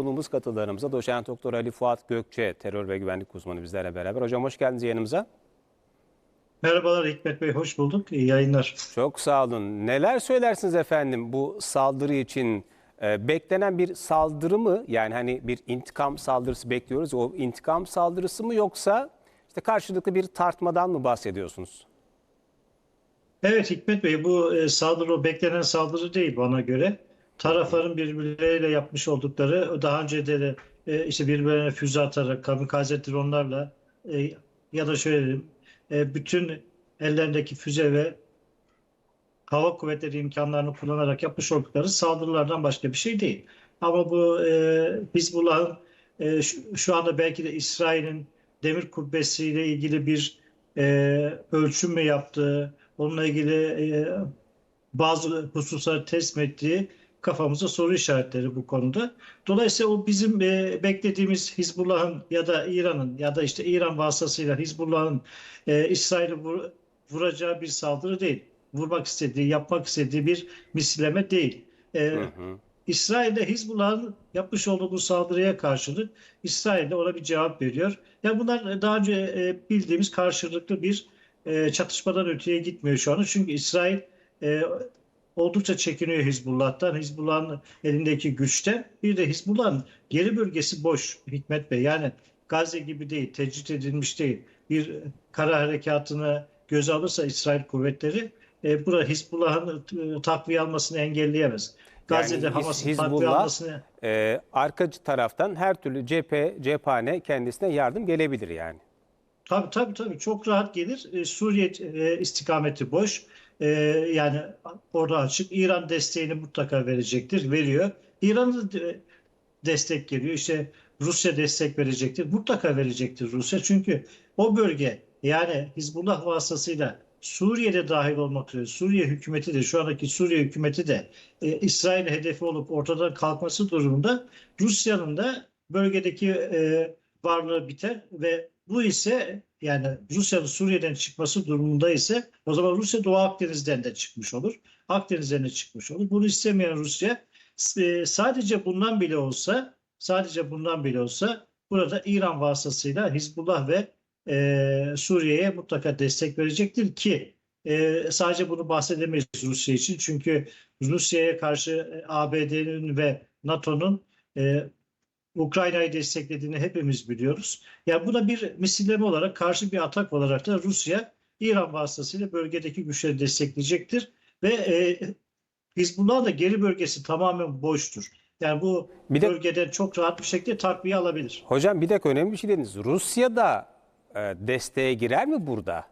Konuğumuz katılarımıza doçent doktor Ali Fuat Gökçe, terör ve güvenlik uzmanı bizlerle beraber. Hocam hoş geldiniz yayınımıza. Merhabalar Hikmet Bey, hoş bulduk. İyi yayınlar. Çok sağ olun. Neler söylersiniz efendim bu saldırı için? Ee, beklenen bir saldırı mı? Yani hani bir intikam saldırısı bekliyoruz. O intikam saldırısı mı yoksa işte karşılıklı bir tartmadan mı bahsediyorsunuz? Evet Hikmet Bey, bu e, saldırı o beklenen saldırı değil bana göre. Tarafların birbirleriyle yapmış oldukları, daha önce de e, işte birbirlerine füze atarak, kamikaze dronlarla e, ya da şöyle diyeyim, e, bütün ellerindeki füze ve hava kuvvetleri imkanlarını kullanarak yapmış oldukları saldırılardan başka bir şey değil. Ama bu e, Hizbullah'ın e, şu, şu anda belki de İsrail'in demir kubbesiyle ilgili bir e, ölçüm mü yaptığı, onunla ilgili e, bazı hususları test mi ettiği kafamızda soru işaretleri bu konuda. Dolayısıyla o bizim e, beklediğimiz Hizbullah'ın ya da İran'ın ya da işte İran vasıtasıyla Hizbullah'ın e, İsrail'i vur- vuracağı bir saldırı değil. Vurmak istediği, yapmak istediği bir misilleme değil. E, Hı hı. İsrail'de Hizbullah'ın yapmış olduğu bu saldırıya karşılık İsrail de ona bir cevap veriyor. Yani bunlar daha önce e, bildiğimiz karşılıklı bir e, çatışmadan öteye gitmiyor şu anda. Çünkü İsrail e, oldukça çekiniyor Hizbullah'tan, Hizbullah'ın elindeki güçten. Bir de Hizbullah'ın geri bölgesi boş Hikmet Bey. Yani Gazze gibi değil, tecrit edilmiş değil. Bir kara harekatını göze alırsa İsrail kuvvetleri e, burada Hizbullah'ın e, takviye almasını engelleyemez. Gazze'de Yani Hamas'ın takviye Hizbullah almasını e, arkacı taraftan her türlü cephe, cephane kendisine yardım gelebilir yani. Tabii tabii tabii çok rahat gelir. E, Suriye e, istikameti boş. E, yani orada açık. İran desteğini mutlaka verecektir. Veriyor. İran'da de- destek geliyor. İşte Rusya destek verecektir. Mutlaka verecektir Rusya. Çünkü o bölge yani Hizbullah vasıtasıyla Suriye'de dahil olmak üzere Suriye hükümeti de şu andaki Suriye hükümeti de e, İsrail hedefi olup ortadan kalkması durumunda Rusya'nın da bölgedeki e, varlığı biter ve bu ise yani Rusya'nın Suriye'den çıkması durumunda ise o zaman Rusya Doğu Akdeniz'den de çıkmış olur. Akdeniz'den de çıkmış olur. Bunu istemeyen Rusya e, sadece bundan bile olsa sadece bundan bile olsa burada İran vasıtasıyla Hizbullah ve e, Suriye'ye mutlaka destek verecektir ki e, sadece bunu bahsedemeyiz Rusya için. Çünkü Rusya'ya karşı e, ABD'nin ve NATO'nun e, Ukrayna'yı desteklediğini hepimiz biliyoruz. Ya bu da bir misilleme olarak, karşı bir atak olarak da Rusya İran vasıtasıyla bölgedeki güçleri destekleyecektir ve e, Hizbullah'ın da geri bölgesi tamamen boştur. Yani bu Bir de- bölgeden çok rahat bir şekilde takviye alabilir. Hocam bir dakika önemli bir şey dediniz. Rusya da e, desteğe girer mi burada?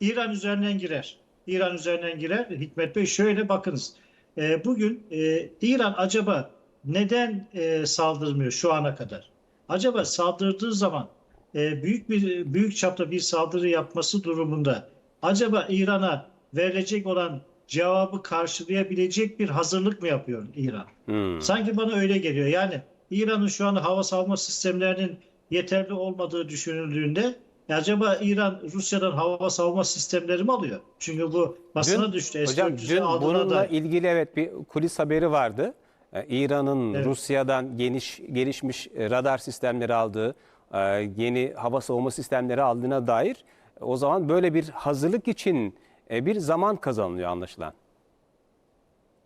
İran üzerinden girer. İran üzerinden girer. Hikmet Bey şöyle bakınız. E, bugün e, İran acaba neden e, saldırmıyor şu ana kadar? Acaba saldırdığı zaman e, büyük bir büyük çapta bir saldırı yapması durumunda acaba İran'a verilecek olan cevabı karşılayabilecek bir hazırlık mı yapıyor İran? Hmm. Sanki bana öyle geliyor. Yani İran'ın şu anda hava savunma sistemlerinin yeterli olmadığı düşünüldüğünde e, acaba İran Rusya'dan hava savunma sistemleri mi alıyor? Çünkü bu basına Dün- düştü. Hocam S-400'ü dün aldığına bununla dair. ilgili evet bir kulis haberi vardı. Ee, İran'ın Evet. Rusya'dan geniş gelişmiş e, radar sistemleri aldığı, e, yeni hava savunma sistemleri aldığına dair e, o zaman böyle bir hazırlık için e, bir zaman kazanılıyor anlaşılan.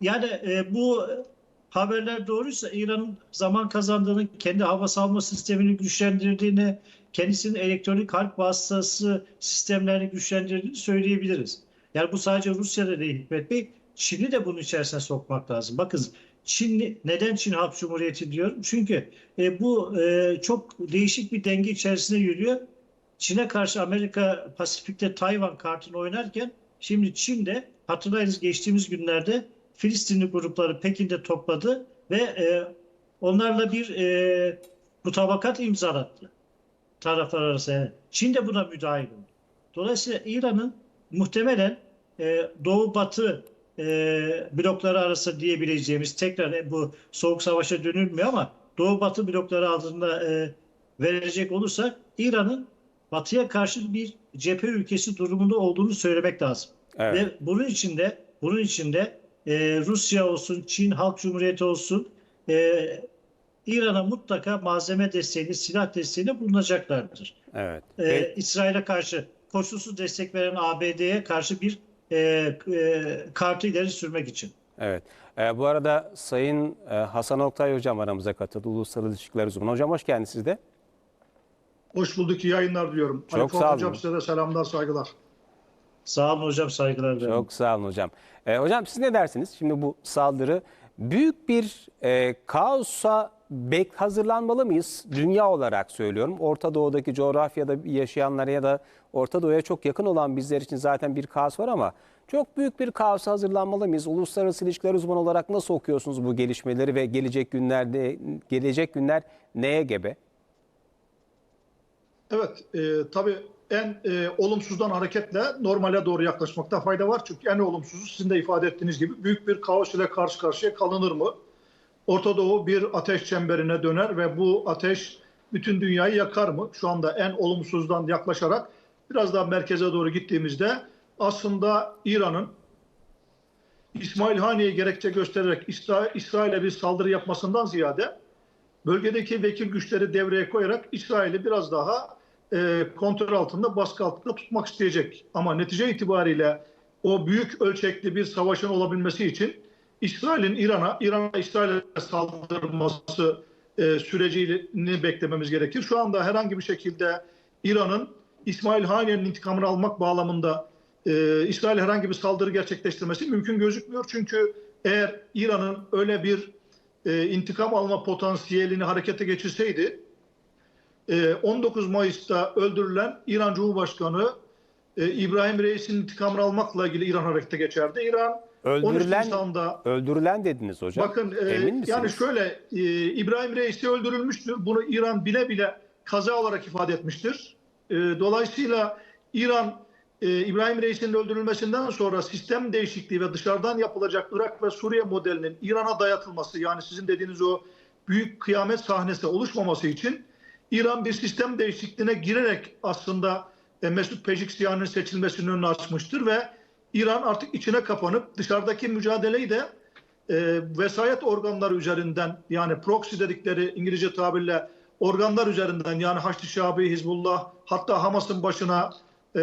Yani e, bu haberler doğruysa İran'ın zaman kazandığını, kendi hava savunma sistemini güçlendirdiğini, kendisinin elektronik harp vasıtası sistemlerini güçlendirdiğini söyleyebiliriz. Yani bu sadece Rusya'da değil Hikmet Bey, Çin'i de bunun içerisine sokmak lazım. Bakın Çin, neden Çin Halk Cumhuriyeti diyorum? Çünkü e, bu e, çok değişik bir denge içerisinde yürüyor. Çin'e karşı Amerika Pasifik'te Tayvan kartını oynarken şimdi Çin de hatırlayınız geçtiğimiz günlerde Filistinli grupları Pekin'de topladı ve e, onlarla bir e, mutabakat imzalattı taraflar arasında. Yani Çin de buna müdahil oldu. Dolayısıyla İran'ın muhtemelen e, Doğu Batı e, blokları arasında diyebileceğimiz tekrar e, bu soğuk savaşa dönülmüyor ama Doğu Batı blokları altında e, verecek olursak İran'ın Batı'ya karşı bir cephe ülkesi durumunda olduğunu söylemek lazım. Evet. Ve bunun içinde bunun içinde e, Rusya olsun, Çin Halk Cumhuriyeti olsun, e, İran'a mutlaka malzeme desteğini, silah desteğini bulunacaklardır. Evet. Ve- İsrail'e karşı koşulsuz destek veren ABD'ye karşı bir e, e, kartı ileri sürmek için. Evet. Ee, bu arada Sayın e, Hasan Oktay Hocam aramıza katıldı. Uluslararası İlişkiler Uzmanı. Hocam hoş geldiniz siz de. Hoş bulduk, iyi yayınlar diliyorum. Çok Ali sağ olun. Hocam size de selamlar, saygılar. Sağ olun hocam, saygılar dilerim. Çok sağ olun hocam. Ee, hocam siz ne dersiniz? Şimdi bu saldırı büyük bir e, kaosa bek hazırlanmalı mıyız? Dünya olarak söylüyorum. Orta Doğu'daki coğrafyada yaşayanlara ya da Orta Doğu'ya çok yakın olan bizler için zaten bir kaos var ama çok büyük bir kaosa hazırlanmalı mıyız? Uluslararası ilişkiler uzmanı olarak nasıl okuyorsunuz bu gelişmeleri ve gelecek günlerde gelecek günler neye gebe? Evet, e, tabii en e, olumsuzdan hareketle normale doğru yaklaşmakta fayda var. Çünkü en olumsuzu sizin de ifade ettiğiniz gibi büyük bir kaos ile karşı karşıya kalınır mı? Orta Doğu bir ateş çemberine döner ve bu ateş bütün dünyayı yakar mı? Şu anda en olumsuzdan yaklaşarak biraz daha merkeze doğru gittiğimizde aslında İran'ın İsmail Hani'ye gerekçe göstererek İsra- İsrail'e bir saldırı yapmasından ziyade bölgedeki vekil güçleri devreye koyarak İsrail'i biraz daha e, kontrol altında, baskı altında tutmak isteyecek. Ama netice itibariyle o büyük ölçekli bir savaşın olabilmesi için İsrail'in İran'a, İran'a İsrail'e saldırması e, sürecini beklememiz gerekir. Şu anda herhangi bir şekilde İran'ın İsmail Haniye'nin intikamını almak bağlamında e, İsrail herhangi bir saldırı gerçekleştirmesi mümkün gözükmüyor. Çünkü eğer İran'ın öyle bir e, intikam alma potansiyelini harekete geçirseydi e, 19 Mayıs'ta öldürülen İran Cumhurbaşkanı e, İbrahim Reis'in intikamını almakla ilgili İran harekete geçerdi. İran 13 Öldürülen Nisan'da öldürülen dediniz hocam. bakın e, Emin misiniz? yani şöyle e, İbrahim Reis'i öldürülmüştür. Bunu İran bile bile kaza olarak ifade etmiştir. E, dolayısıyla İran e, İbrahim Reis'in öldürülmesinden sonra sistem değişikliği ve dışarıdan yapılacak Irak ve Suriye modelinin İran'a dayatılması yani sizin dediğiniz o büyük kıyamet sahnesi oluşmaması için İran bir sistem değişikliğine girerek aslında e, Mesut Pezeshkian'ın seçilmesinin önünü açmıştır ve İran artık içine kapanıp dışarıdaki mücadeleyi de e, vesayet organları üzerinden yani proxy dedikleri İngilizce tabirle organlar üzerinden yani Haçlı Şabi, Hizbullah hatta Hamas'ın başına e,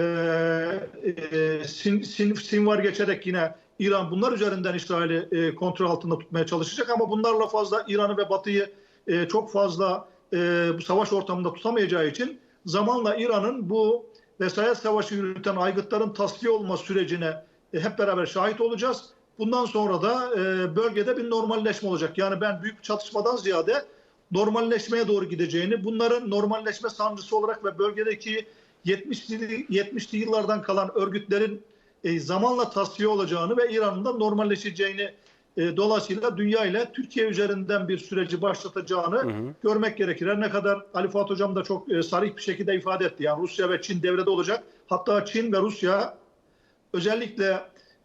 e, sin, sin, sinvar geçerek yine İran bunlar üzerinden İsrail'i e, kontrol altında tutmaya çalışacak. Ama bunlarla fazla İran'ı ve Batı'yı e, çok fazla e, bu savaş ortamında tutamayacağı için zamanla İran'ın bu vesayet savaşı yürüten aygıtların tasfiye olma sürecine e, hep beraber şahit olacağız. Bundan sonra da e, bölgede bir normalleşme olacak. Yani ben büyük çatışmadan ziyade normalleşmeye doğru gideceğini, bunların normalleşme sancısı olarak ve bölgedeki 70'li 70'li yıllardan kalan örgütlerin e, zamanla tasfiye olacağını ve İran'ın da normalleşeceğini e, dolayısıyla dünya ile Türkiye üzerinden bir süreci başlatacağını görmek gerekir. Her ne kadar Ali Fuat Hocam da çok e, sarih bir şekilde ifade etti. Yani Rusya ve Çin devrede olacak. Hatta Çin ve Rusya özellikle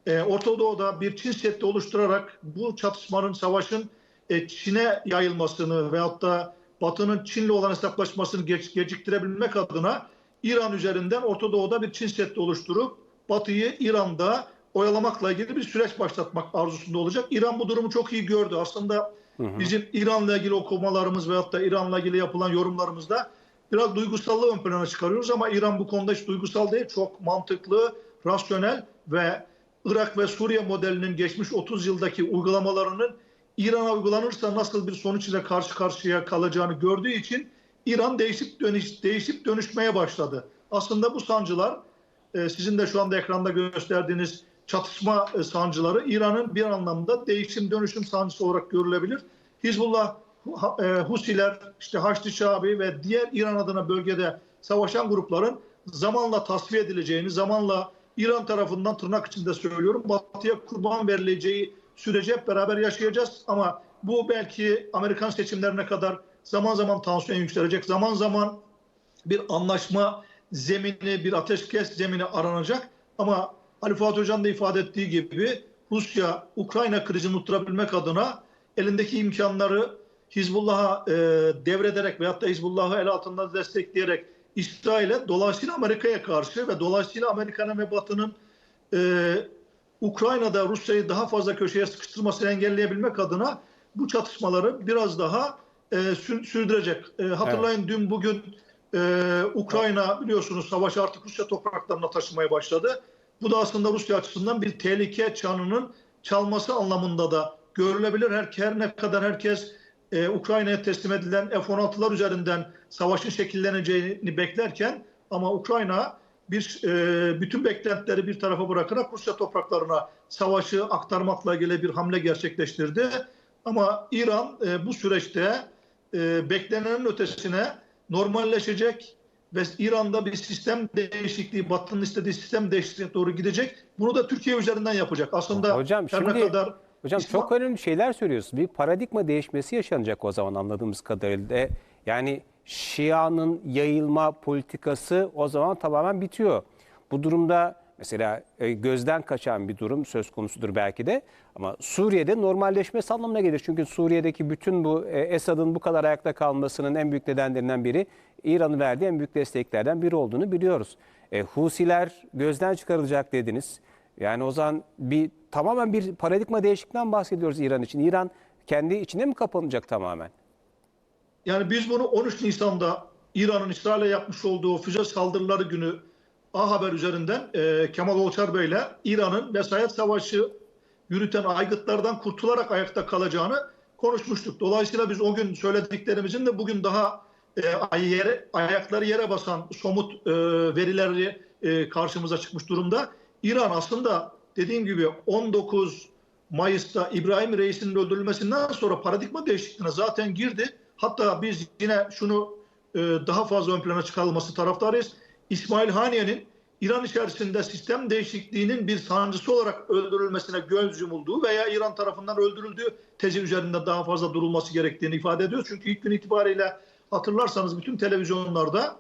e, Orta Doğu'da bir Çin seddi oluşturarak bu çatışmanın, savaşın e, Çin'e yayılmasını veyahut da Batı'nın Çin'le olan hesaplaşmasını geç, geciktirebilmek adına İran üzerinden Orta Doğu'da bir Çin seddi oluşturup Batı'yı İran'da oyalamakla ilgili bir süreç başlatmak arzusunda olacak. İran bu durumu çok iyi gördü. Aslında bizim İran'la ilgili okumalarımız veyahut da İran'la ilgili yapılan yorumlarımızda biraz duygusallığı ön plana çıkarıyoruz ama İran bu konuda hiç duygusal değil. Çok mantıklı, rasyonel ve Irak ve Suriye modelinin geçmiş 30 yıldaki uygulamalarının İran'a uygulanırsa nasıl bir sonuç ile karşı karşıya kalacağını gördüğü için İran değişip dönüş, değişip dönüşmeye başladı. Aslında bu sancılar e, sizin de şu anda ekranda gösterdiğiniz çatışma e, sancıları İran'ın bir anlamda değişim dönüşüm sancısı olarak görülebilir. Hizbullah, e, Husiler, işte Haçlı Şabi ve diğer İran adına bölgede savaşan grupların zamanla tasfiye edileceğini, zamanla İran tarafından tırnak içinde söylüyorum Batı'ya kurban verileceği süreci hep beraber yaşayacağız. Ama bu belki Amerikan seçimlerine kadar zaman zaman tansiyon yükselecek, zaman zaman bir anlaşma zemini, bir ateşkes zemini aranacak. Ama Ali Fuat Hoca'nın da ifade ettiği gibi Rusya Ukrayna krizini utturabilmek adına elindeki imkanları Hizbullah'a e, devrederek veyahut da Hizbullah'ı el altında destekleyerek İsrail'e dolayısıyla Amerika'ya karşı ve dolayısıyla Amerika'nın ve Batı'nın e, Ukrayna'da Rusya'yı daha fazla köşeye sıkıştırmasını engelleyebilmek adına bu çatışmaları biraz daha e, sür- sürdürecek. E, hatırlayın dün bugün e, Ukrayna biliyorsunuz savaşı artık Rusya topraklarına taşımaya başladı. Bu da aslında Rusya açısından bir tehlike çanının çalması anlamında da görülebilir. Her, her ne kadar herkes e, Ukrayna'ya teslim edilen F-16'lar üzerinden savaşın şekilleneceğini beklerken ama Ukrayna bir e, bütün beklentileri bir tarafa bırakarak Rusya topraklarına savaşı aktarmakla ilgili bir hamle gerçekleştirdi. Ama İran e, bu süreçte e, beklenenin ötesine normalleşecek ve İran'da bir sistem değişikliği, Batı'nın istediği sistem değişikliğe doğru gidecek. Bunu da Türkiye üzerinden yapacak. Aslında Hocam her ne şimdi- kadar Hocam İslam- çok önemli şeyler söylüyorsunuz. Bir paradigma değişmesi yaşanacak o zaman anladığımız kadarıyla. Yani Şia'nın yayılma politikası o zaman tamamen bitiyor. Bu durumda mesela e, gözden kaçan bir durum söz konusudur belki de. Ama Suriye'de normalleşmesi anlamına gelir. Çünkü Suriye'deki bütün bu e, Esad'ın bu kadar ayakta kalmasının en büyük nedenlerinden biri İran'ın verdiği en büyük desteklerden biri olduğunu biliyoruz. E, Husiler gözden çıkarılacak dediniz. Yani o zaman bir tamamen bir paradigma değişikliğinden bahsediyoruz İran için. İran kendi içine mi kapanacak tamamen? Yani biz bunu 13 Nisan'da İran'ın İsrail'e yapmış olduğu füze saldırıları günü A Haber üzerinden e, Kemal Olçar Bey'le İran'ın vesayet savaşı yürüten aygıtlardan kurtularak ayakta kalacağını konuşmuştuk. Dolayısıyla biz o gün söylediklerimizin de bugün daha e, yere, ayakları yere basan somut e, verileri e, karşımıza çıkmış durumda. İran aslında dediğim gibi 19 Mayıs'ta İbrahim Reis'in öldürülmesinden sonra paradigma değişikliğine zaten girdi. Hatta biz yine şunu e, daha fazla ön plana çıkarılması taraftarıyız. İsmail Haniye'nin İran içerisinde sistem değişikliğinin bir sancısı olarak öldürülmesine göz yumulduğu veya İran tarafından öldürüldüğü tezi üzerinde daha fazla durulması gerektiğini ifade ediyor. Çünkü ilk gün itibariyle hatırlarsanız bütün televizyonlarda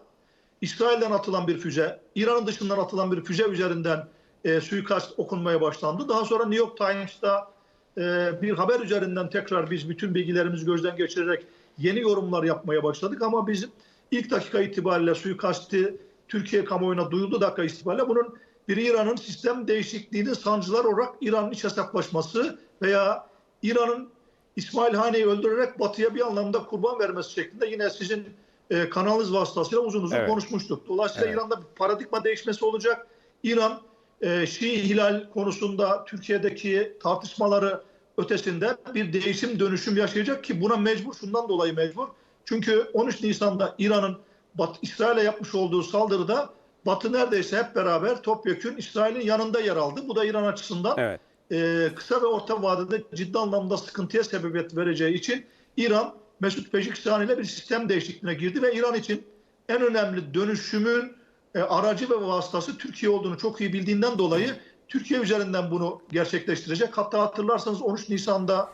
İsrail'den atılan bir füze, İran'ın dışından atılan bir füze üzerinden e, suikast okunmaya başlandı. Daha sonra New York Times'ta e, bir haber üzerinden tekrar biz bütün bilgilerimizi gözden geçirerek yeni yorumlar yapmaya başladık. Ama biz ilk dakika itibariyle suikasti Türkiye kamuoyuna duyuldu dakika itibariyle bunun bir İran'ın sistem değişikliğinin sancılar olarak İran'ın iç hesaplaşması veya İran'ın İsmail Hane'yi öldürerek Batı'ya bir anlamda kurban vermesi şeklinde yine sizin e, kanalınız vasıtasıyla uzun uzun Evet. konuşmuştuk. Dolayısıyla Evet. İran'da bir paradigma değişmesi olacak. İran e, Şii hilal konusunda Türkiye'deki tartışmaları ötesinde bir değişim dönüşüm yaşayacak ki buna mecbur şundan dolayı mecbur. Çünkü 13 Nisan'da İran'ın Bat, İsrail'e yapmış olduğu saldırıda Batı neredeyse hep beraber topyekün İsrail'in yanında yer aldı. Bu da İran açısından Evet. e, kısa ve orta vadede ciddi anlamda sıkıntıya sebebiyet vereceği için İran Mesut Pezeshkian ile bir sistem değişikliğine girdi ve İran için en önemli dönüşümün e, aracı ve vasıtası Türkiye olduğunu çok iyi bildiğinden dolayı Türkiye üzerinden bunu gerçekleştirecek. Hatta hatırlarsanız 13 Nisan'da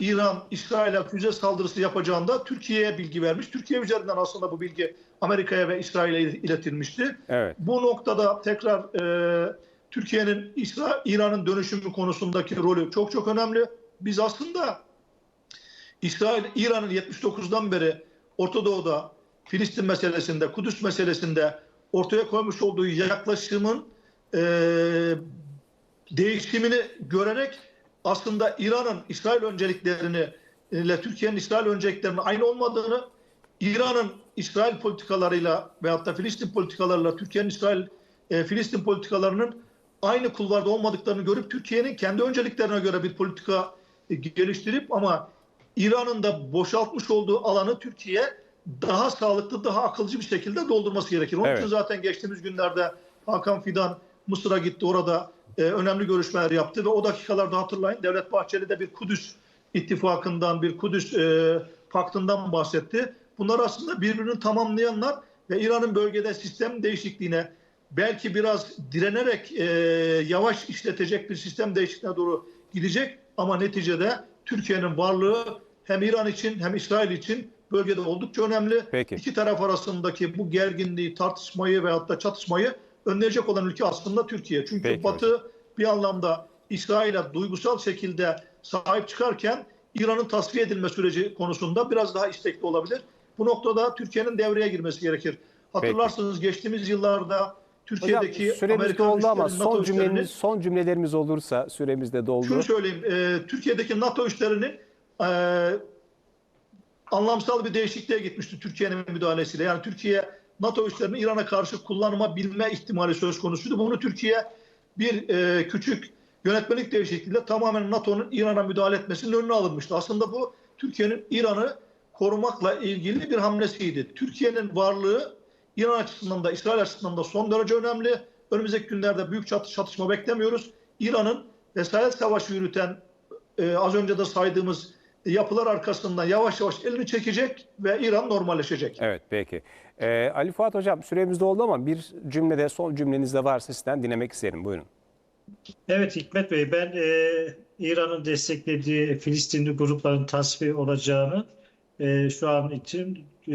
İran İsrail'e füze saldırısı yapacağında Türkiye'ye bilgi vermiş. Türkiye üzerinden aslında bu bilgi Amerika'ya ve İsrail'e iletilmişti. Evet. Bu noktada tekrar e, Türkiye'nin İsra- İran'ın dönüşümü konusundaki rolü çok çok önemli. Biz aslında İsrail, İran'ın 79'dan beri Orta Doğu'da, Filistin meselesinde, Kudüs meselesinde ortaya koymuş olduğu yaklaşımın e, değişimini görerek aslında İran'ın İsrail önceliklerini ile Türkiye'nin İsrail önceliklerinin aynı olmadığını, İran'ın İsrail politikalarıyla veyahut da Filistin politikalarıyla Türkiye'nin İsrail e, Filistin politikalarının aynı kulvarda olmadıklarını görüp Türkiye'nin kendi önceliklerine göre bir politika e, geliştirip ama İran'ın da boşaltmış olduğu alanı Türkiye daha sağlıklı, daha akılcı bir şekilde doldurması gerekir. Onun Evet. için zaten geçtiğimiz günlerde Hakan Fidan Mısır'a gitti. Orada e, önemli görüşmeler yaptı ve o dakikalarda hatırlayın Devlet Bahçeli de bir Kudüs ittifakından, bir Kudüs e, paktından bahsetti. Bunlar aslında birbirini tamamlayanlar ve İran'ın bölgede sistem değişikliğine belki biraz direnerek e, yavaş işletecek bir sistem değişikliğine doğru gidecek ama neticede Türkiye'nin varlığı hem İran için hem İsrail için bölgede oldukça önemli. Peki. İki taraf arasındaki bu gerginliği, tartışmayı veyahut da çatışmayı önleyecek olan ülke aslında Türkiye. Çünkü Peki Batı bir anlamda İsrail'e duygusal şekilde sahip çıkarken İran'ın tasfiye edilme süreci konusunda biraz daha istekli olabilir. Bu noktada Türkiye'nin devreye girmesi gerekir. Hatırlarsınız geçtiğimiz yıllarda Hocam Türkiye'deki süremiz Amerikan doldu ama son cümlemiz son cümlelerimiz olursa süremiz de doldu. şunu söyleyeyim. e, Türkiye'deki NATO üslerinin e, anlamsal bir değişikliğe gitmişti Türkiye'nin müdahalesiyle. Yani Türkiye NATO üslerini İran'a karşı kullanma bilme ihtimali söz konusuydu. Bunu Türkiye bir e, küçük yönetmelik değişikliğiyle tamamen NATO'nun İran'a müdahale etmesinin önüne alınmıştı. Aslında bu Türkiye'nin İran'ı korumakla ilgili bir hamlesiydi. Türkiye'nin varlığı İran açısından da İsrail açısından da son derece önemli. Önümüzdeki günlerde büyük çat- çatışma beklemiyoruz. İran'ın vesayet savaşı yürüten e, az önce de saydığımız yapılar arkasından yavaş yavaş elini çekecek ve İran normalleşecek. Evet peki. Ee, Ali Fuat Hocam süremiz doldu ama bir cümlede son cümleniz de varsa sizden dinlemek isterim. Buyurun. Evet Hikmet Bey, ben e, İran'ın desteklediği Filistinli grupların tasfiye olacağını e, şu an için e,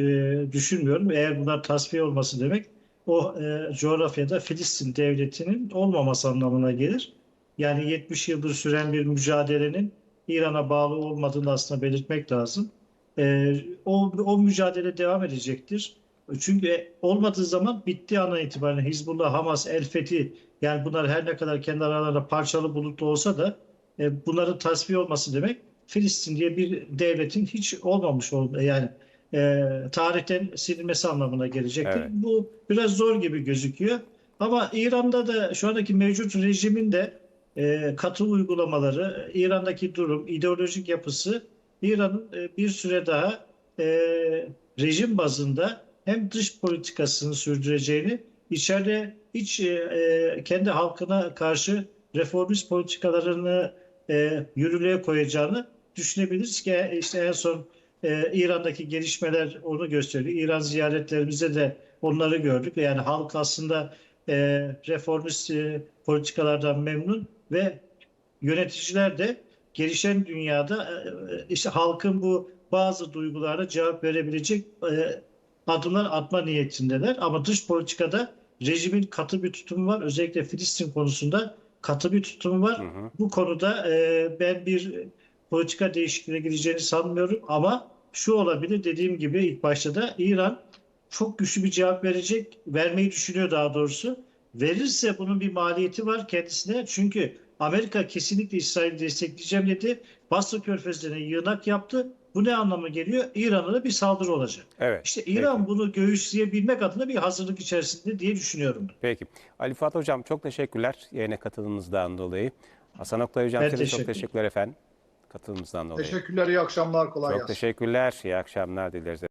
düşünmüyorum. Eğer bunlar tasfiye olması demek o e, coğrafyada Filistin devletinin olmaması anlamına gelir. Yani 70 yıldır süren bir mücadelenin İran'a bağlı olmadığını aslında belirtmek lazım. E, o, o mücadele devam edecektir. Çünkü olmadığı zaman bittiği andan itibaren Hizbullah, Hamas, El Fethi yani bunlar her ne kadar kendi aralarında parçalı bulutlu olsa da e, bunların tasfiye olması demek Filistin diye bir devletin hiç olmamış olma yani e, tarihten silinmesi anlamına gelecektir. Evet. Bu biraz zor gibi gözüküyor. Ama İran'da da şu andaki mevcut rejimin de e, katı uygulamaları, İran'daki durum, ideolojik yapısı İran'ın e, bir süre daha e, rejim bazında hem dış politikasını sürdüreceğini, içeride e, kendi halkına karşı reformist politikalarını e, yürürlüğe koyacağını düşünebiliriz ki işte en son İran'daki gelişmeler onu gösteriyor. İran ziyaretlerimizde de onları gördük. Yani halk aslında reformist politikalardan memnun ve yöneticiler de gelişen dünyada e, işte halkın bu bazı duygularına cevap verebilecek e, adımlar atma niyetindeler. Ama dış politikada rejimin katı bir tutumu var. Özellikle Filistin konusunda katı bir tutumu var. Hı hı. Bu konuda e, ben bir politika değişikliğine gideceğini sanmıyorum ama şu olabilir dediğim gibi ilk başta da İran çok güçlü bir cevap verecek, vermeyi düşünüyor daha doğrusu. Verirse bunun bir maliyeti var kendisine. Çünkü Amerika kesinlikle İsrail'i destekleyeceğim dedi. Basra Körfezi'ne yığınak yaptı. Bu ne anlama geliyor? İran'a da bir saldırı olacak. Evet. İşte İran bunu göğüsleyebilmek adına bir hazırlık içerisinde diye düşünüyorum. ben. Peki. Ali Fuat Hocam çok teşekkürler yayına katıldığınızdan dolayı. Hasan Oktay Hocam size çok teşekkür ederim. teşekkürler efendim. Katılımınızdan dolayı. Teşekkürler, iyi akşamlar, kolay Çok gelsin. teşekkürler. İyi akşamlar dileriz.